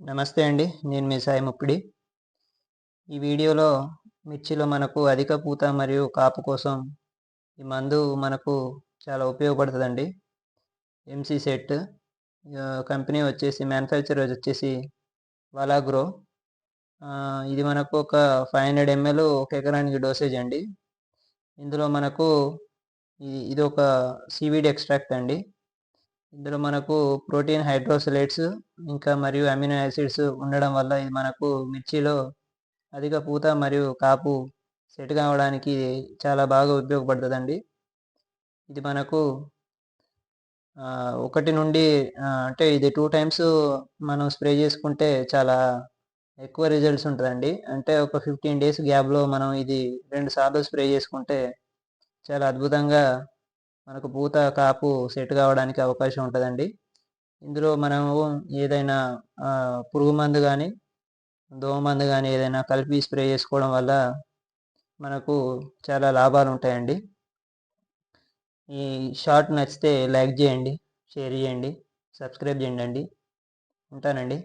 నమస్తే అండి నేను మీ సాయి ముప్పిడి. ఈ వీడియోలో మిర్చిలో మనకు అధిక పూత మరియు కాపు కోసం ఈ మందు మనకు చాలా ఉపయోగపడుతుందండి. ఎంసీ సెట్ కంపెనీ వచ్చేసి మ్యానుఫ్యాక్చర్ వచ్చేసి వలాగ్రో ఇది మనకు ఒక ఫైవ్ హండ్రెడ్ ఎంఎల్ ఒక ఎకరానికి డోసేజ్ అండి. ఇందులో మనకు ఇది ఒక సివిడ్ ఎక్స్ట్రాక్ట్ అండి. ఇందులో మనకు ప్రోటీన్ హైడ్రోసలేట్స్ ఇంకా మరియు అమినో యాసిడ్స్ ఉండడం వల్ల ఇది మనకు మిర్చిలో అధిక పూత మరియు కాపు సెట్ కావడానికి చాలా బాగా ఉపయోగపడుతుందండి. ఇది మనకు ఒకటి నుండి అంటే ఇది టూ టైమ్స్ మనం స్ప్రే చేసుకుంటే చాలా ఎక్కువ రిజల్ట్స్ ఉంటుందండి. అంటే ఒక ఫిఫ్టీన్ డేస్ గ్యాప్లో మనం ఇది రెండు సార్లు స్ప్రే చేసుకుంటే చాలా అద్భుతంగా మనకు పూత కాపు సెట్ కావడానికి అవకాశం ఉంటుందండి. ఇందులో మనము ఏదైనా పురుగు మందు కానీ దోమ మందు కానీ ఏదైనా కలిపి స్ప్రే చేసుకోవడం వల్ల మనకు చాలా లాభాలు ఉంటాయండి. ఈ షార్ట్ నచ్చితే లైక్ చేయండి షేర్ చేయండి సబ్స్క్రైబ్ చేయండి ఉంటానండి.